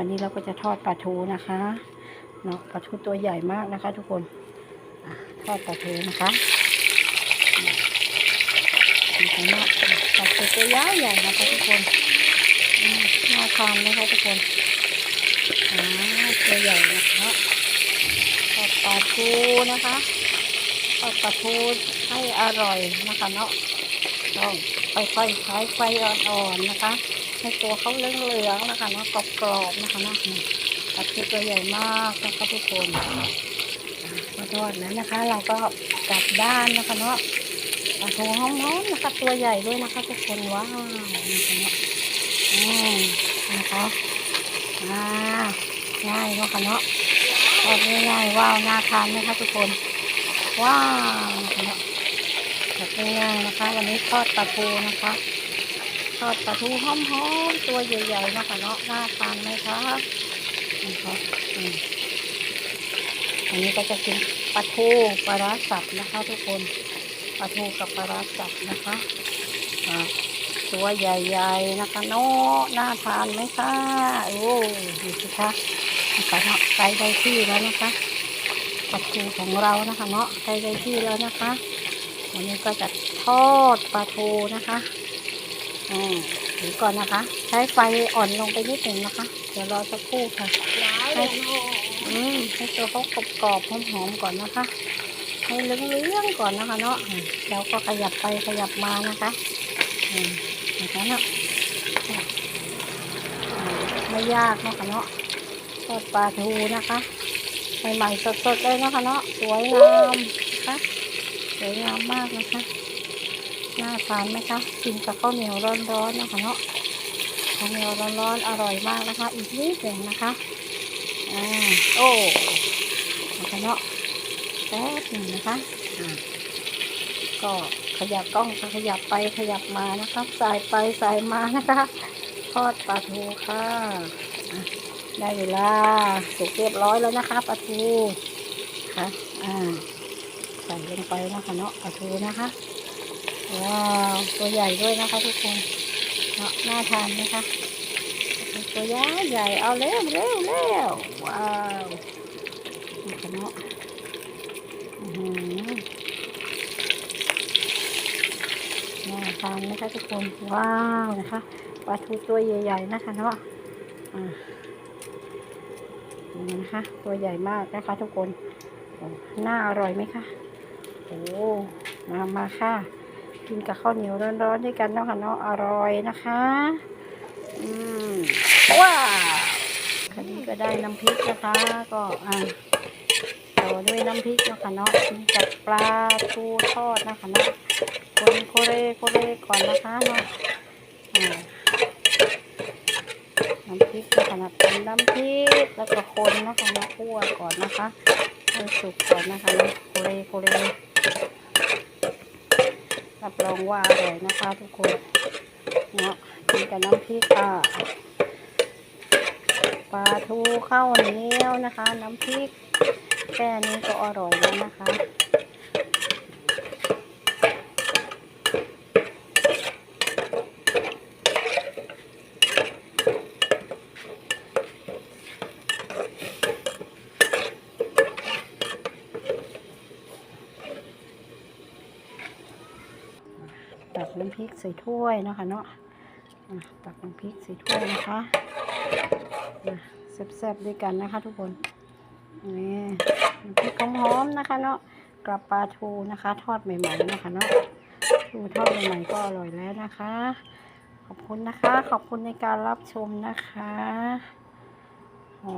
วันนี้เราก็จะทอดปลาทูนะคะเนาะปลาทูตัวใหญ่มากนะคะ ทุกคนอทอดปลาทูนะคะดีมากปลาทูตัวใหญ่ใหญ่นะคะทุกคนน่าทานนะคะทุกคนตัวใหญ่นะคะทอดปลาทูนะคะทอดปลาทูให้อร่อยนะคะเนาะต้องค่อยๆใช้ไฟอ่อนๆนะคะ ให้ตัวเขาเหลืองๆนะคะนะกรอบๆนะคะนาะนี่ปลาทูตัวใหญ่มากนะคะทุกคนมาทอดแล้วนะคะ เราก็กลับด้านนะคะเนาะปลาทูหอมๆนะคะตัวใหญ่ด้วยนะคะทุกคนว้าวนะคะเนาะอืมนะคะอ่าง่ายเนาะค่ะเนาะทอดง่ายๆว้าวน่าทานไหมคะทุกคนว้าวนะคะเนาะแบบง่ายๆนะคะ วันนี้ทอดปลาทูนะคะ ทอดปลาทูหอมๆตัวใหญ่ๆนะคะเนาะน่าทานไหมคะนะคะอันนี้ก็จะกินปลาทูปลาร้าสับนะคะ ทุกคนปลาทูกับปลาร้าสับนะคะตัวใหญ่ๆนะคะเนาะน่าทานไหมคะโอ้ดูสิคะนะคะเนาะใกล้ได้ที่แล้วนะคะปลาทูของเรานะคะเนาะใกล้ได้ที่แล้วนะคะ วันนี้ก็จะทอดปลาทูนะคะ ถือก่อนนะคะ ใช้ไฟอ่อนลงไปนิดหนึ่งนะคะ เดี๋ยวรอสักครู่ค่ะให้อืมให้ตัวเขากรอบกรอบๆหอมๆก่อนนะคะ ให้เหลืองๆก่อนนะคะ เนาะอืมแล้วก็ขยับไปขยับมานะคะอืมนะคะเนาะอืมไม่ยากเนาะคะเนาะทอดปลาทูนะคะใหม่ๆสดๆเลยนะคะเนาะสวยงามนะคะสวยงามมากนะคะ น่าทานไหมคะกินกับข้าวเหนียวร้อนๆนะคะเนาะข้าวเหนียวร้อนๆอร่อยมากนะคะ อีกนิดหนึ่งนะคะอ่าโอ้นะคะเนาะแป๊บหนึ่งนะคะอ่าก็ขยับกล้องขยับไปขยับมานะคะสายไปสายมานะคะทอดปลาทูค่ะได้เวลาสุกเรียบร้อยแล้วนะคะปลาทูค่ะอ่าใส่ลงไปนะคะเนาะปลาทูนะคะ ว้าวตัวใหญ่ด้วยนะคะทุกคนเนาะน่าทานไหมคะ ตัวใหญ่ใหญ่เอาเร็วเร็วเร็วว้าวนี่ค่ะเนาะอือน่าทานไหมคะทุกคนว้าวนะคะปลาทูตัวใหญ่ ๆ นะคะเนาะนี่นะคะ ตัวใหญ่มากนะคะทุกคนโอ้น่าอร่อยไหมคะโอ้มามาค่ะ กินกับข้าวเหนียวร้อนๆด้วยกันเนาะค่ะเนาะอร่อยนะคะ อืมว้าวคันนี้ก็ได้น้ำพริกนะคะ ก็อ่าต่อด้วยน้ำพริกเนาะค่ะเนาะกินกับปลาทูทอดนะคะเนาะคนโคเรโคเรก่อนนะคะเนาะอ่าน้ำพริกนะคะนะเป็นน้ำพริกแล้วก็คนนะคะมาคั่วก่อนนะคะให้สุกก่อนนะคะเนาะโคเรโคเร รับรองว่าอร่อยนะคะทุกคนเนาะกินกับน้ำพริกค่ะปลาทูข้าวเหนียวนะคะ น้ำพริกแค่นี้ก็อร่อยแล้วนะคะ ตักน้ำพริกใส่ถ้วยนะคะเนาะตักน้ำพริกใส่ถ้วยนะคะแซ่บๆด้วยกันนะคะ ทุกคนนี่น้ำพริกหอมๆนะคะเนาะกระปลาทูนะคะ ทอดใหม่ๆนะคะเนาะทูทอดใหม่ๆก็อร่อยแล้วนะคะ ขอบคุณนะคะ ขอบคุณในการรับชมนะคะอ๋อ